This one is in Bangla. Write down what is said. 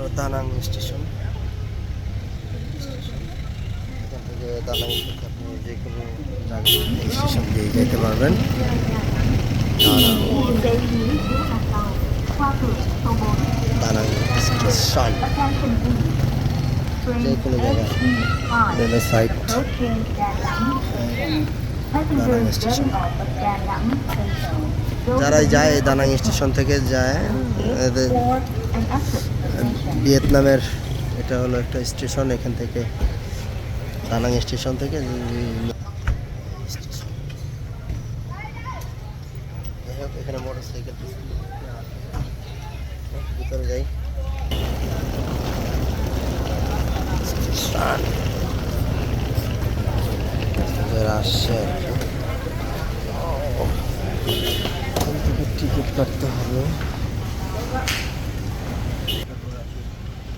হলো দানাং স্টেশন এখান থেকে দানাং থেকে আপনি যে কোনো জায়গায় স্টেশন দিয়ে যেতে পারবেন দানাং স্টেশন যে কোনো জায়গায় রেল সাইট দানাং স্টেশন যারাই যায়, এই দানাং স্টেশন থেকে যায় ভিয়েতনামের এটা হলো একটা স্টেশন, এখান থেকে দানাং স্টেশন থেকে এখানে মোটর সাইকেল ভিতরে টিকিট কাটতে হবে